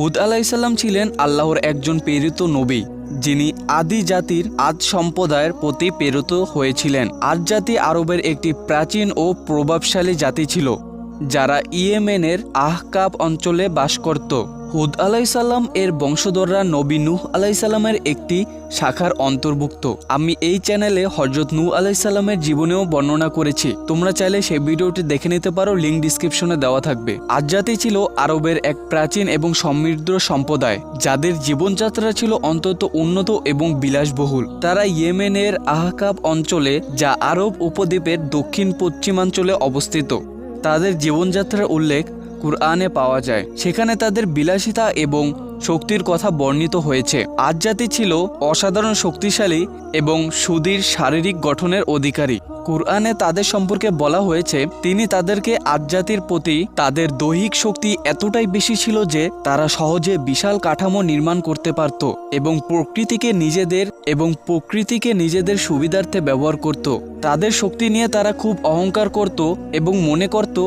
হুদ আলাইসাল্লাম ছিলেন আল্লাহর একজন প্রেরিত নবী, যিনি আদি জাতির আদ সম্প্রদায়ের প্রতি প্রেরিত হয়েছিলেন। আদ জাতি আরবের একটি প্রাচীন ও প্রভাবশালী জাতি ছিল, যারা ইয়েমেনের আহকাব অঞ্চলে বাস করত। হুদ আলাইসাল্লাম এর বংশধররা নবী নূহ আলাইসাল্লামের একটি শাখার অন্তর্ভুক্ত। আমি এই চ্যানেলে হজরত নূহ আলাইসাল্লামের জীবনেও বর্ণনা করেছি। তোমরা চাইলে সেই ভিডিওটি দেখে নিতে পারো লিঙ্ক ডিসক্রিপশনে দেওয়া থাকবে। আজাতি ছিল আরবের এক প্রাচীন এবং সমৃদ্ধ সম্প্রদায়, যাদের জীবনযাত্রা ছিল অন্তত উন্নত এবং বিলাসবহুল। তারা ইয়েমেনের আহকাব অঞ্চলে, যা আরব উপদ্বীপের দক্ষিণ পশ্চিমাঞ্চলে অবস্থিত, তাদের জীবনযাত্রার উল্লেখ কুরআনে পাওয়া যায়। সেখানে তাদের বিলাসিতা এবং শক্তির কথা বর্ণিত হয়েছে। আজ জাতি ছিল অসাধারণ শক্তিশালী এবং সুদীর শারীরিক গঠনের অধিকারী। কুরআনে তাদের সম্পর্কে বলা হয়েছে, তিনি তাদেরকে আজ জাতির প্রতি তাদের দৈহিক শক্তি এতটাই বেশি ছিল যে তারা সহজে বিশাল কাঠামো নির্মাণ করতে পারত এবং প্রকৃতিকে নিজেদের এবং প্রকৃতিকে নিজেদের সুবিধার্থে ব্যবহার করত। তাদের শক্তি নিয়ে তারা খুব অহংকার করত এবং মনে করত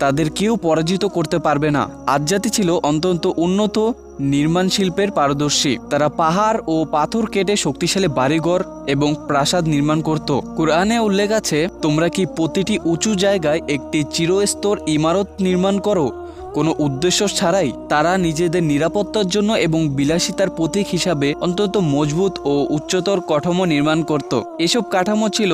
তাদের কেউ পরাজিত করতে পারবে না। আজ্জাতি ছিল অত্যন্ত উন্নত, নির্মাণ শিল্পের পারদর্শী। তারা পাহাড় ও পাথর কেটে শক্তিশালী বাড়িঘর এবং প্রাসাদ নির্মাণ করত। কোরআনে উল্লেখ আছে, তোমরা কি প্রতিটি উঁচু জায়গায় একটি চিরস্তর ইমারত নির্মাণ করো? কোনো উদ্দেশ্য ছাড়াই তারা নিজেদের নিরাপত্তার জন্য এবং বিলাসিতার প্রতীক হিসাবে অন্তত মজবুত ও উচ্চতর কাঠামো নির্মাণ করত। এসব কাঠামো ছিল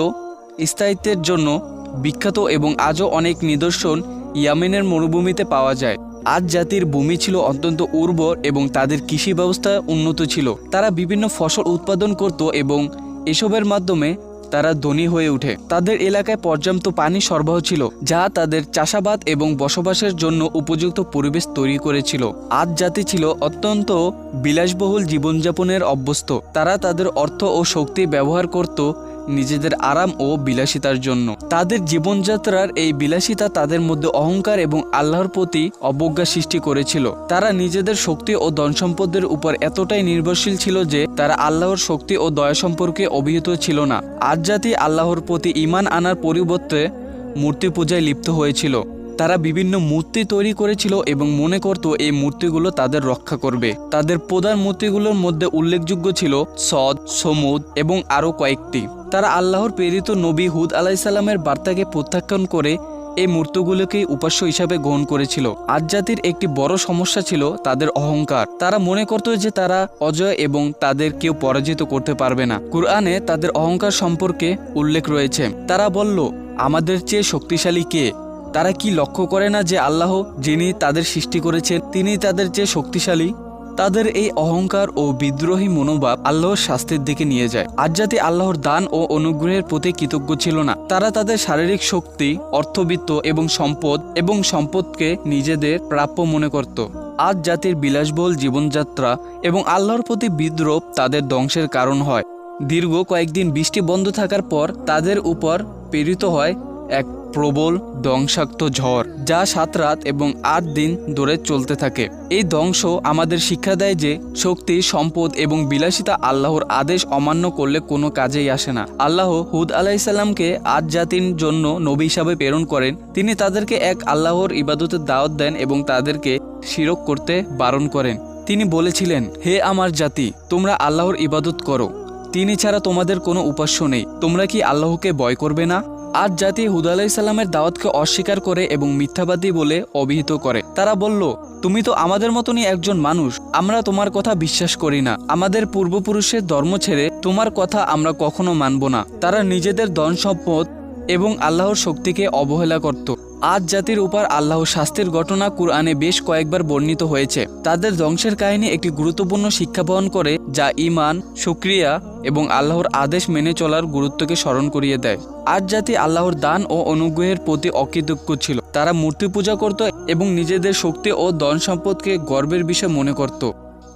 স্থায়িত্বের জন্য বিখ্যাত এবং আজও অনেক নিদর্শন ইয়ামেনের মরুভূমিতে পাওয়া যায়। আজ জাতির ভূমি ছিল অত্যন্ত উর্বর এবং তাদের কৃষি ব্যবস্থা উন্নত ছিল। তারা বিভিন্ন ফসল উৎপাদন করত এবং এসবের মাধ্যমে তারা ধনী হয়ে ওঠে। তাদের এলাকায় পর্যাপ্ত পানি সরবরাহ ছিল, যা তাদের চাষাবাদ এবং বসবাসের জন্য উপযুক্ত পরিবেশ তৈরি করেছিল। আজ জাতি ছিল অত্যন্ত বিলাসবহুল জীবনযাপনের অভ্যস্ত। তারা তাদের অর্থ ও শক্তি ব্যবহার করত নিজেদের আরাম ও বিলাসিতার জন্য। তাদের জীবনযাত্রার এই বিলাসিতা তাদের মধ্যে অহংকার এবং আল্লাহর প্রতি অবজ্ঞা সৃষ্টি করেছিল। তারা নিজেদের শক্তি ও ধন সম্পদের উপর এতটাই নির্ভরশীল ছিল যে তারা আল্লাহর শক্তি ও দয়া সম্পর্কে অভিহিত ছিল না। আজ জাতি আল্লাহর প্রতি ইমান আনার পরিবর্তে মূর্তি পূজায় লিপ্ত হয়েছিল। তারা বিভিন্ন মূর্তি তৈরি করেছিল এবং মনে করত এই মূর্তিগুলো তাদের রক্ষা করবে। তাদের প্রধান মূর্তিগুলোর মধ্যে উল্লেখযোগ্য ছিল সদ, সমুদ এবং আরও কয়েকটি। তারা আল্লাহর প্রেরিত নবী হুদ আলাইসাল্লামের বার্তাকে প্রত্যাখ্যান করে এই মূর্তিগুলোকে উপাস্য হিসাবে গ্রহণ করেছিল। আজ জাতির একটি বড় সমস্যা ছিল তাদের অহংকার। তারা মনে করত যে তারা অজয় এবং তাদের কেউ পরাজিত করতে পারবে না। কুরআনে তাদের অহংকার সম্পর্কে উল্লেখ রয়েছে। তারা বলল, আমাদের চেয়ে শক্তিশালী কে? তারা কি লক্ষ্য করে না যে আল্লাহ যিনি তাদের সৃষ্টি করেছেন, তিনি তাদের চেয়ে শক্তিশালী? তাদের এই অহংকার ও বিদ্রোহী মনোভাব আল্লাহর শাস্তির দিকে নিয়ে যায়। আজ জাতি আল্লাহর দান ও অনুগ্রহের প্রতি কৃতজ্ঞ ছিল না, তারা তাদের শারীরিক শক্তি, অর্থবিত্ত এবং সম্পদ এবং সম্পদকে নিজেদের প্রাপ্য মনে করত। আজ জাতির বিলাসবহুল জীবনযাত্রা এবং আল্লাহর প্রতি বিদ্রোহ তাদের ধ্বংসের কারণ হয়। দীর্ঘ কয়েকদিন বৃষ্টি বন্ধ থাকার পর তাদের উপর প্রেরিত হয় এক প্রবল ধ্বংসাক্ত ঝড় যা সাত রাত এবং আট দিন ধরে চলতে থাকে। এই ধ্বংস আমাদের শিক্ষা দেয় যে শক্তি, সম্পদ এবং বিলাসিতা আল্লাহর আদেশ অমান্য করলে কোনো কাজেই আসে না। আল্লাহ হুদ আলাইসাল্লামকে আজ জাতির জন্য নবী হিসাবে প্রেরণ করেন। তিনি তাদেরকে এক আল্লাহর ইবাদতের দাওয়াত দেন এবং তাদেরকে শিরক করতে বারণ করেন। তিনি বলেছিলেন, হে আমার জাতি, তোমরা আল্লাহর ইবাদত করো। তিনি ছাড়া তোমাদের কোনো উপাস্য নেই। তোমরা কি আল্লাহকে বয় করবে না? আজ জাতি হুদা আলাইসাল্লামের দাওয়াতকে অস্বীকার করে এবং মিথ্যাবাদী বলে অভিহিত করে। তারা বলল, তুমি তো আমাদের মতনই একজন মানুষ, আমরা তোমার কথা বিশ্বাস করি না। আমাদের পূর্বপুরুষের ধর্ম ছেড়ে তোমার কথা আমরা কখনো মানব না। তারা নিজেদের ধন সম্পদ এবং আল্লাহর শক্তিকে অবহেলা করত। আজ জাতির উপর আল্লাহ শাস্তির ঘটনা কুরআনে বেশ কয়েকবার বর্ণিত হয়েছে। তাদের ধ্বংসের কাহিনী একটি গুরুত্বপূর্ণ শিক্ষা বহন করে, যা ইমান সুক্রিয়া এবং আল্লাহর আদেশ মেনে চলার গুরুত্বকে স্মরণ করিয়ে দেয়। আজ জাতি আল্লাহর দান ও অনুগ্রহের প্রতি অকৃতজ্ঞ ছিল। তারা মূর্তি পূজা করত এবং নিজেদের শক্তি ও ধন সম্পদকে গর্বের বিষয় মনে করত।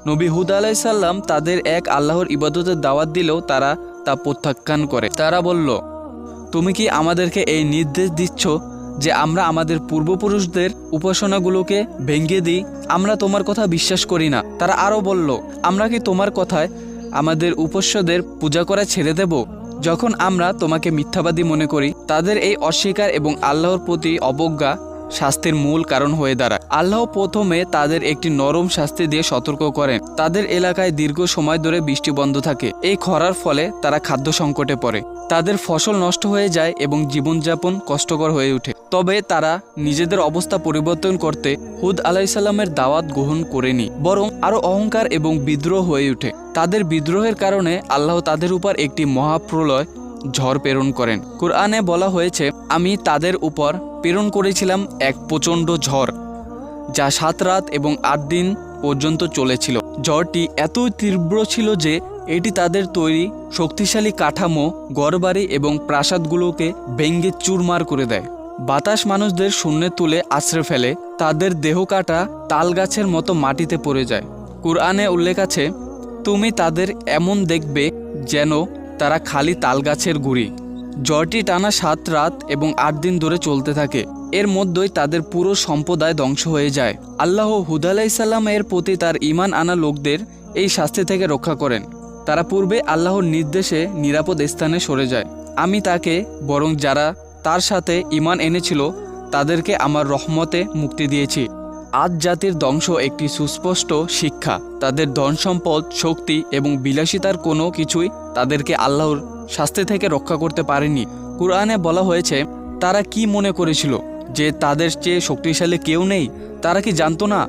নবী হুদ আলাইসাল্লাম তাদের এক আল্লাহর ইবাদতের দাওয়াত দিলেও তারা তা প্রত্যাখ্যান করে। তারা বলল, তুমি কি আমাদেরকে এই নির্দেশ দিচ্ছ যে আমরা আমাদের পূর্বপুরুষদের উপাসনাগুলোকে ভেঙে দিই, আমরা তোমার কথা বিশ্বাস করি না। তারা আরও বলল, আমরা কি তোমার কথায় আমাদের উপাস্যদের পূজা করা ছেড়ে দেব? যখন আমরা তোমাকে মিথ্যাবাদী মনে করি, তাদের এই অস্বীকার এবং আল্লাহর প্রতি অবজ্ঞা শাস্তির মূল কারণ হয়ে দাঁড়ায়। আল্লাহ প্রথমে তাদের একটি নরম শাস্তি দিয়ে সতর্ক করেন। তাদের এলাকায় দীর্ঘ সময় ধরে বৃষ্টি বন্ধ থাকে। এই খরার ফলে তারা খাদ্য সংকটে পড়ে। তাদের ফসল নষ্ট হয়ে যায় এবং জীবনযাপন কষ্টকর হয়ে ওঠে। তবে তারা নিজেদের অবস্থা পরিবর্তন করতে হুদ আলাইসাল্লামের দাওয়াত গ্রহণ করেনি, বরং আরও অহংকার এবং বিদ্রোহ হয়ে ওঠে। তাদের বিদ্রোহের কারণে আল্লাহ তাদের উপর একটি মহাপ্রলয় ঝড় প্রেরণ করেন। কোরআনে বলা হয়েছে, আমি তাদের উপর প্রেরণ করেছিলাম এক প্রচণ্ড ঝড়, যা সাত রাত এবং আট দিন পর্যন্ত চলেছিল। ঝড়টি এত তীব্র ছিল যে, এটি তাদের তৈরি শক্তিশালী কাঠামো গড়বাড়ি এবং প্রাসাদগুলোকে ভেঙ্গে চুরমার করে দেয়। বাতাস মানুষদের শূন্যে তুলে আশ্রে ফেলে, তাদের দেহ কাটা তাল গাছের মতো মাটিতে পড়ে যায়। কুরআনে উল্লেখ আছে, তুমি তাদের এমন দেখবে যেন তারা খালি তাল গাছের গুড়ি। জ্বরটি টানা সাত রাত এবং আট দিন ধরে চলতে থাকে। এর মধ্যেই তাদের পুরো সম্প্রদায় ধ্বংস হয়ে যায়। আল্লাহ হুদ আলাইসাল্লাম এর প্রতি তার ইমান আনা লোকদের এই শাস্তি থেকে রক্ষা করেন। তারা পূর্বে আল্লাহর নির্দেশে নিরাপদ স্থানে সরে যায়। আমি তাকে বরং যারা তার সাথে ইমান এনেছিল, তাদেরকে আমার রহমতে মুক্তি দিয়েছি। আজ জাতির ধ্বংস একটি সুস্পষ্ট শিক্ষা। তাদের ধন সম্পদ শক্তি এবং বিলাসিতার কোনো কিছুই তাদেরকে আল্লাহর শাস্তি থেকে রক্ষা করতে পারেনি। কুরআনে বলা হয়েছে, তারা কি মনে করেছিল যে তাদের চেয়ে শক্তিশালী কেউ নেই? তারা কি জানতো না?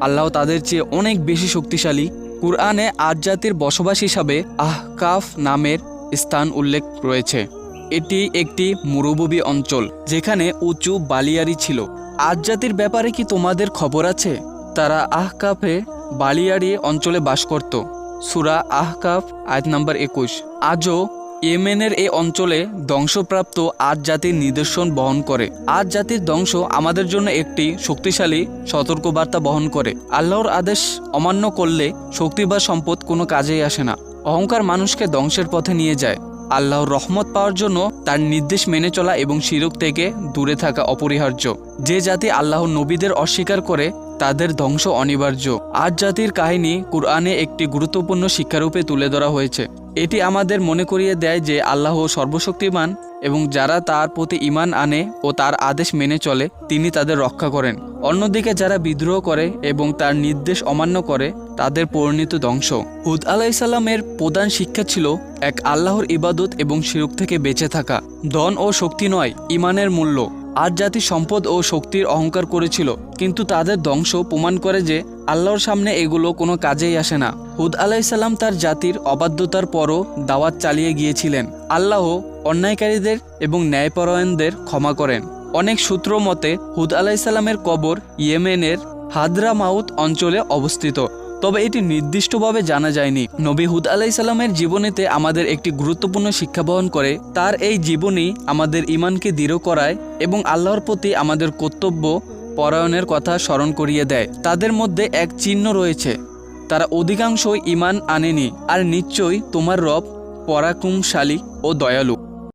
আল্লাহ তাদের চেয়ে অনেক বেশি শক্তিশালী। কুরআনে আজ জাতির বসবাস হিসাবে আহকাফ নামের স্থান উল্লেখ রয়েছে। এটি একটি মরুভূমি অঞ্চল, যেখানে উঁচু বালিয়ারি ছিল। আজ জাতির ব্যাপারে কি তোমাদের খবর আছে? তারা আহকাফে বালিয়াড়ি অঞ্চলে বাস করত। সুরা আহকাফ, আয়াত নাম্বার একুশ। আজও ইয়েমেনের এই অঞ্চলে ধ্বংসপ্রাপ্ত আজ জাতির নিদর্শন বহন করে। আজ জাতির ধ্বংস আমাদের জন্য একটি শক্তিশালী সতর্কবার্তা বহন করে। আল্লাহর আদেশ অমান্য করলে শক্তি বা সম্পদ কোনো কাজেই আসে না। অহংকার মানুষকে ধ্বংসের পথে নিয়ে যায়। আল্লাহর রহমত পাওয়ার জন্য তার নির্দেশ মেনে চলা এবং শিরক থেকে দূরে থাকা অপরিহার্য। যে জাতি আল্লাহর নবীদের অস্বীকার করে তাদের ধ্বংস অনিবার্য। আজ জাতির কাহিনী কুরআনে একটি গুরুত্বপূর্ণ শিক্ষারূপে তুলে ধরা হয়েছে। এটি আমাদের মনে করিয়ে দেয় যে আল্লাহ সর্বশক্তিমান এবং যারা তার প্রতি ইমান আনে ও তার আদেশ মেনে চলে, তিনি তাদের রক্ষা করেন। অন্যদিকে যারা বিদ্রোহ করে এবং তার নির্দেশ অমান্য করে, তাদের পরিণত ধ্বংস। হুদ আলাইসাল্লামের প্রধান শিক্ষা ছিল এক আল্লাহর ইবাদত এবং শিরুক থেকে বেঁচে থাকা। ধন ও শক্তি নয় ইমানের মূল্য। আজ জাতি সম্পদ ও শক্তির অহংকার করেছিল, কিন্তু তাদের ধ্বংস প্রমাণ করে যে আল্লাহর সামনে এগুলো কোনো কাজেই আসে না। হুদ আলাইসাল্লাম তার জাতির অবাধ্যতার পরও দাওয়াত চালিয়ে গিয়েছিলেন। আল্লাহ অন্যায়কারীদের এবং ন্যায়পরায়ণদের ক্ষমা করেন। অনেক সূত্র মতে, হুদ আলাইসাল্লামের কবর ইয়েমেনের হাদরা মাউত অঞ্চলে অবস্থিত। তবে এটি নির্দিষ্টভাবে জানা যায়নি। নবী হুদ আলাইসাল্লামের জীবনীতে আমাদের একটি গুরুত্বপূর্ণ শিক্ষা বহন করে। তার এই জীবনী আমাদের ইমানকে দৃঢ় করায় এবং আল্লাহর প্রতি আমাদের কর্তব্য পরায়ণের কথা স্মরণ করিয়ে দেয়। তাদের মধ্যে এক চিহ্ন রয়েছে। তারা অধিকাংশই ইমান আনেনি। আর নিশ্চয়ই তোমার রব পরাক্রমশালী ও দয়ালু।